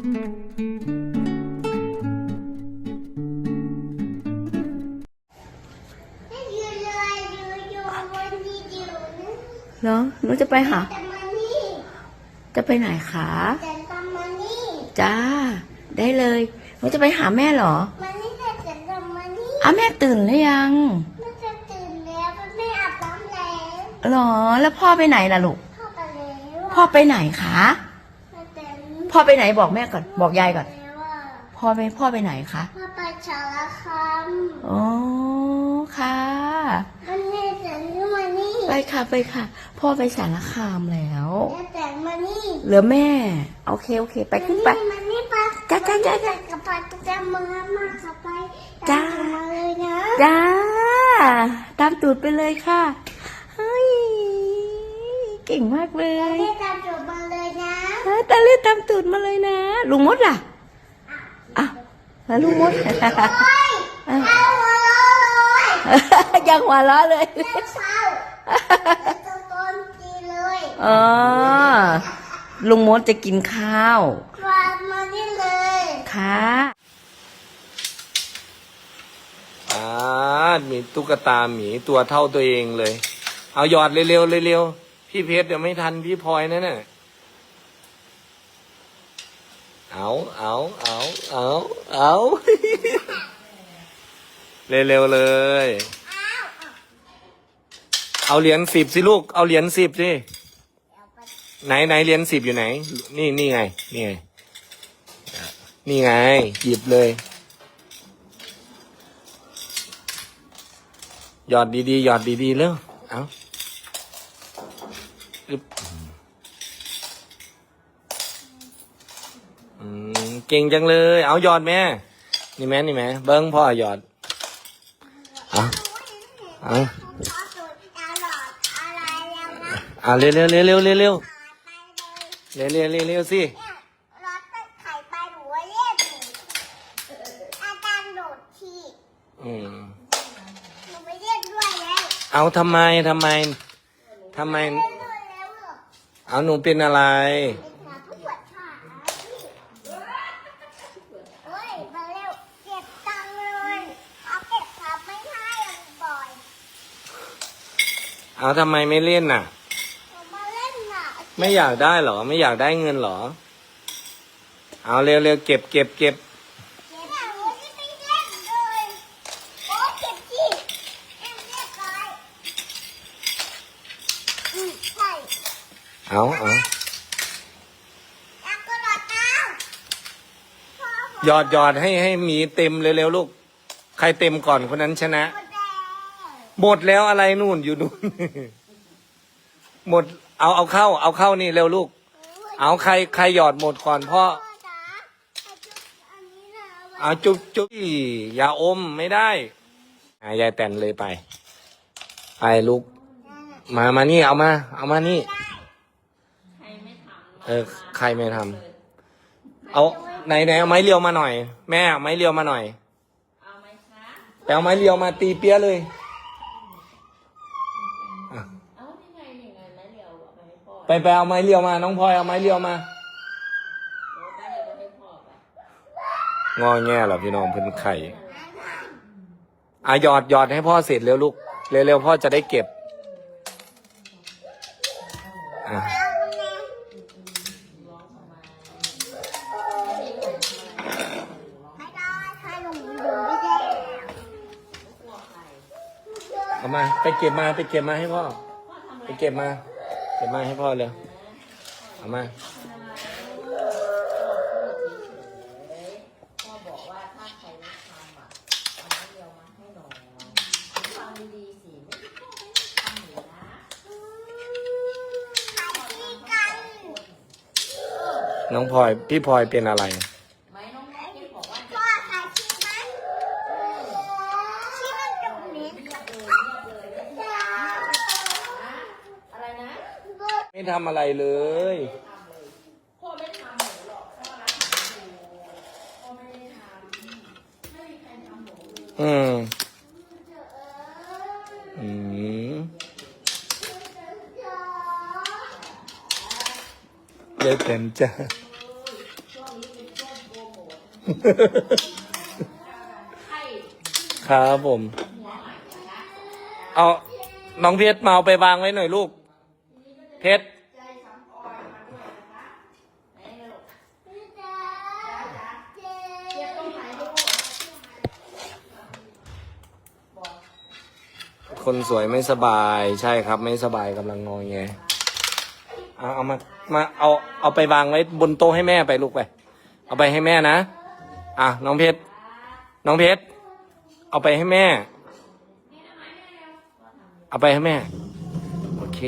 อยู่เลยอยู่อยู่วันนี้อยู่นะเหรอหนูจะไปหาแต่มานี่จะไปไหนคะแต่ตามมานี่จ้า ได้เลยหนูจะไปหาแม่เหรอมานี่แต่แต่ตามมานี่อ้าแม่ตื่นหรือยังแม่จะตื่นแล้วแม่อาบน้ำแล้วเหรอ แล้วพ่อไปไหนล่ะลูกเข้าไปแล้วพ่อไปไหนคะแม่แต่ พ่อไปไหนบอกแม่ก่อน บอกยายก่อนแล้วว่าพ่อไปพ่อไปไหนคะ พ่อไปฉารคามอ๋อค่ะวันนี้แต่นี่มานี่ไปค่ะไปค่ะ พ่อไปสารคามแล้วแม่แต่มานี่เหลือแม่ โอเคโอเค ไปขึ้นไปมานี่ไปจ้าจ้าจ้าจ้ากับไปจะมามาขับไปจ้าตมมาเลยนะจ้าตามตูดไปเลยค่ะ เฮ้ย เก่งมากเลยแม่ตามจบ ตาเลือดตามตูดมาเลยนะ ลุงมดล่ะอะแล้วลุงมดโอ้ยเอาหัวเราะเลยยังหัวเราะเลยแม่เศร้าตะโกนตีเลยอ๋อลุงมดจะกินข้าววางมานี่เลยค่ะอ่ามีตุ๊กตาหมีตัวเท่าตัวเองเลย เอาหยอดเร็วๆเร็วๆพี่เพชรเดี๋ยวไม่ทันพี่พลอยนั่นน่ะ เอาเอาเอาเอาเอาเร็วๆเลย เอาเหรียญสิบสิลูก เอาเหรียญสิบสิ ไหนไหนเหรียญสิบอยู่ไหน นี่นี่ไง นี่ไง นี่ไง หยิบเลย หยอดดีๆ หยอดดีๆ เร็ว เอาอึ๊บอืม เก่งจังเลย เอาหยอดแม่ นี่แม่นี่แม่เบิ้งพ่อหยอดเอาเอาขอสูตรตลอดอะไรแล้วเอาเร็วเร็วเร็วเร็วเร็วเร็วเลยเร็วเร็วเร็วเร็วสิเรียรถตั้งไข่ไปหนูว่าเล่นอาจารย์โดดทีอืมหนูไปเล่นด้วยแล้วเอาทำไมทำไมทำไม เอาหนูเป็นอะไร เป็นขาผู้ปวดขาเฮ้ยมาเร็วเก็บตังค์เลยเอาเก็บขาไม่ให้บ่อย เอาทำไมไม่เล่นน่ะหนูมาเล่นน่ะไม่อยากได้เหรอ ไม่อยากได้เงินเหรอ เอาเร็วเร็วเก็บเก็บเก็บเก็บหนูที่ไม่เล่นเลยโอ้เก็บที่เอ็มเรียบร้อยอืมใช่เอาเอาแล้วก็รอเต้าพ่อหยอดหยอดให้ให้หมีเต็มเร็วๆลูก ใครเต็มก่อนคนนั้นชนะหมดแล้ว หมดแล้วอะไรนู่นอยู่นู่น หมด เอาเอาเข้า เอาเข้านี่เร็วลูก เอาใครใครหยอดหมดก่อนพ่อพ่อจ๋าเอาจุดอันนี้นะเอาไว้เอาจุ๊บจุ๊บอีอย่าอมไม่ได้อะยายแต่นเลยไป ไปลูก มามานี่เอามา เอามานี่ เออใครไม่ทำเอาไหนไหนเอาไม้เรียวมาหน่อย แม่เอาไม้เรียวมาหน่อย เอาไหมคะไปเอาไม้เรียวมาตีเปี้ยเลย ไปไปเอาไม้เรียวมา น้องพลอยเอาไม้เรียวมางอแง่เหรอพี่น้องเพิ่นไข่อะหยอดหยอดให้พ่อเสร็จเร็วลูกเร็วๆพ่อจะได้เก็บอะเอามาไม่ได้เอาไปเก็บมาไปเก็บมาให้พ่อ ไปเก็บมา ก็บมาให้พ่อเร็วเอามาพ่อบอกว่าถ้าใครไม่ทำอะเอาไม้เดียวมาให้หนูดีๆสิไม่ต้อยู่นะขายที่กันน้องพลอย พี่พลอยเป็นอะไรไหมน้องแม่บอกว่า พ่อขายที่ไหมที่มันตรงนี้ อะไรนะ ไม่ทำอะไรเลย พ่อไม่ทำหนูหรอกพ่อรักหนูพ่อไม่ได้ทำไม่มีใครทำหนูเลยอืมอืมยายเต็มจ้ะไข่ครับผม หัวใหม่นะคะเอาน้องเพชรมาเอาไปวางไว้หน่อยลูก เพชรใจสัมพอยมาด้วยนะคนสวยไม่สบายใช่ครับ ไม่สบายกำลังงอแงเอาเอามามาเอาเอาไปวางไว้บนโต๊ะให้แม่ไปลูกไป เอาไปให้แม่นะ อะน้องเพชรน้องเพชรเอาไปให้แม่ เอาไปให้แม่ โอเค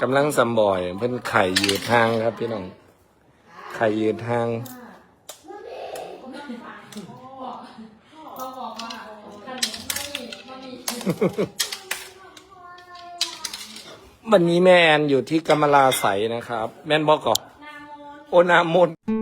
กำลังสำบ่อย เพิ่นไข่ยืดทางครับพี่น้อง ไข่ยืดทาง วันนี้แม่แอนอยู่ที่กำมลาใสนะครับ แม่นบอกก่อนามนโอนามน